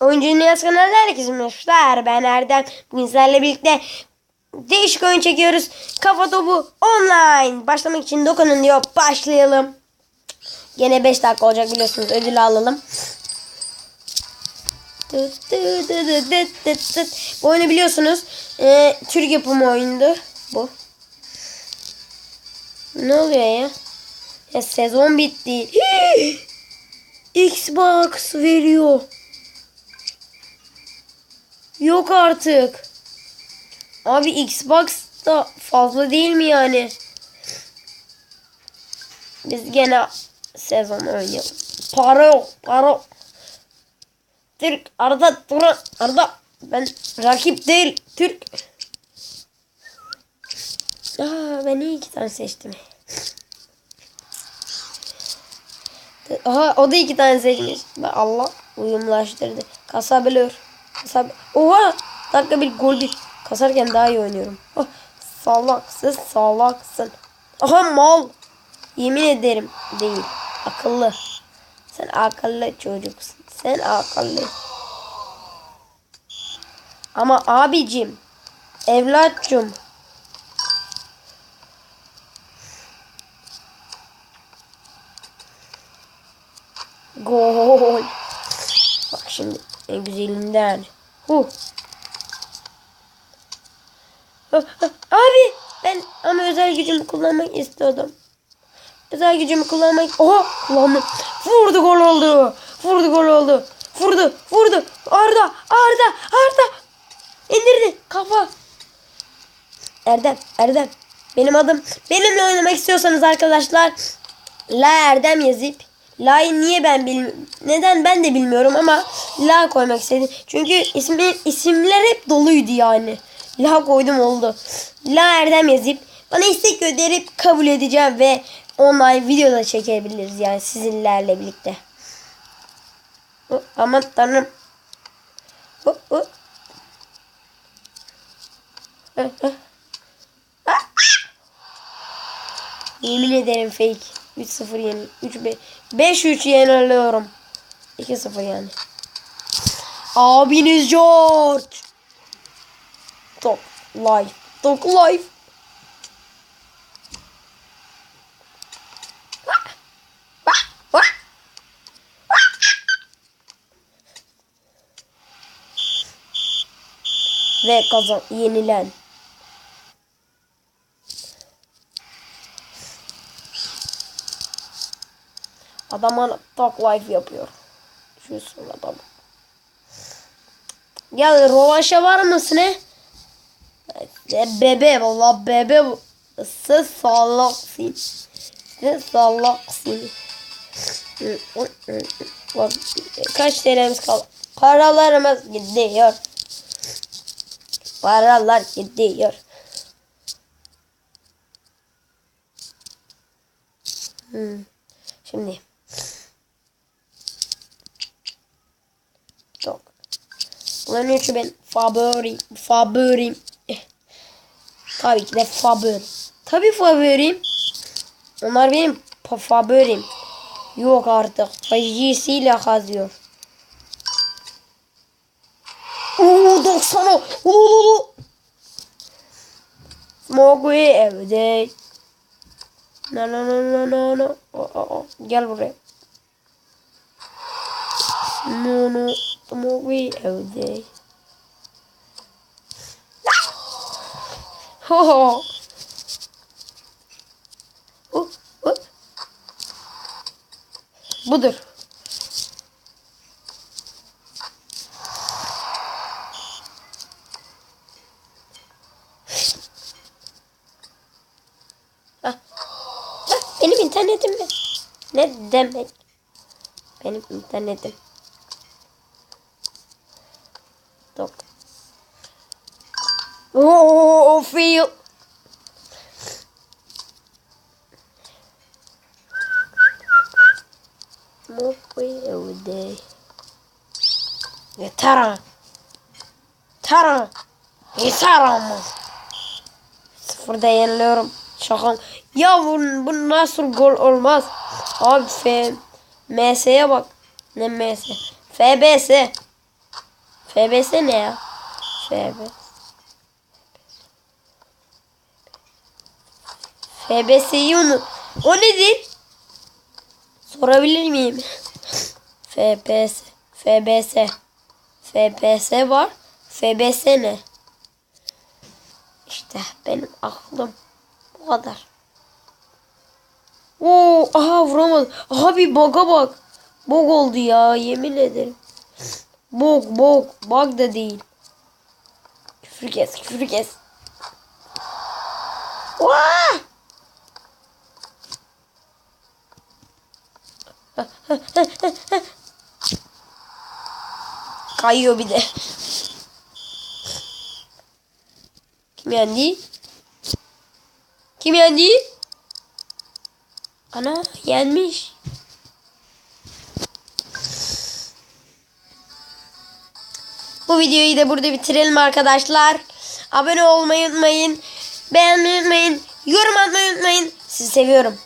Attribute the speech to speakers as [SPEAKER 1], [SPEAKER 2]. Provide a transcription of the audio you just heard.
[SPEAKER 1] Oyuncu Dünyası kanalına herkese merhabalar. Ben Erdem. Bugün sizlerle birlikte değişik oyun çekiyoruz. Kafa topu online. Başlamak için dokunun diyor. Başlayalım. Gene 5 dakika olacak biliyorsunuz. Ödülü alalım. Bu oyunu biliyorsunuz. Ee, Türk yapımı oyundu. Bu. Ne oluyor ya? Ya sezon bitti. Xbox veriyor. Yok artık. Abi Xbox da fazla değil mi yani? Biz gene sezon oynayalım. Para yok, para. Türk, Arda, Turan, Arda. Ben rakip değil, Türk. Aa, ben iyi iki tane seçtim. Aha o da iki tane seçmiş. Allah uyumlaştırdı. Kasabiliyor. Kasab Oha! Dakika bir gol bir. Kasarken daha iyi oynuyorum. Oh, salaksın salaksın. Aha mal. Yemin ederim değil. Akıllı. Sen akıllı çocuksun. Sen akıllı. Ama abicim. Evlatcım. Gol. Bak şimdi en güzelinden. Huh. Abi ben ama özel gücümü kullanmak istiyordum. Özel gücümü kullanmak... Oha kullandım. Vurdu gol oldu. Vurdu gol oldu. Vurdu vurdu. Arda Arda Arda. İndirdi kafa. Erdem Erdem. Benim adım. Benimle oynamak istiyorsanız arkadaşlar. La Erdem yazıp La'yı niye ben bilmiyorum. Neden ben de bilmiyorum ama La koymak istedim. Çünkü ismi, isimler hep doluydu yani. La koydum oldu. La Erdem yazıp bana istek gönderip kabul edeceğim ve online video da çekebiliriz yani sizinlerle birlikte. Oh, aman tanrım. Oh, oh. Yemin ederim fake. 3-0 yeni. 3 5-3 yeniliyorum. 2-0 yani. Abiniz George. Top life. Top life. Ve kazan yenilen. Adam talk life yapıyor. Şu adam. Gel rovanşa var mısın he? E, bebe valla bebe bu. Sen salaksın. Sen salaksın. Kaç TL'miz kaldı? Paralarımız gidiyor. Paralar gidiyor. Hmm. Şimdi. Bunların üçü ben favorim. Favorim. Eh. Tabii ki de favori. Tabii favorim. Onlar benim favorim. Yok artık. Fajisiyle kazıyor. Oo 90 o. Oo. Smoke every day. No no no no no no. Oh, oh. Gel buraya. No no. Smoke every day. Ho ho. Oh, oh. Budur. Ah. Ah, Benim internetim mi? Ne demek? Benim internetim. Tok. Oo, feel. Smoke every day. Yeter ha. Yeter ha. Yeter ama. Sıfırda yeniliyorum. Şaka. Ya bu, bu nasıl gol olmaz? Abi F. MS'ye bak. Ne MS? FBS. FBS ne ya? FB. FBS'yi unut. O nedir? Sorabilir miyim? FPS. FBS. FPS var. FBS ne? İşte benim aklım. Bu kadar. Oo, aha vuramadım. Aha bir bug'a bak. Bug oldu ya yemin ederim. Bug bug. Bug da değil. Küfür kes küfür kes. Vaa! Kayıyor bir de. Kim yendi? Kim yendi? Ana yenmiş. Bu videoyu da burada bitirelim arkadaşlar. Abone olmayı unutmayın. Beğenmeyi unutmayın. Yorum atmayı unutmayın. Sizi seviyorum.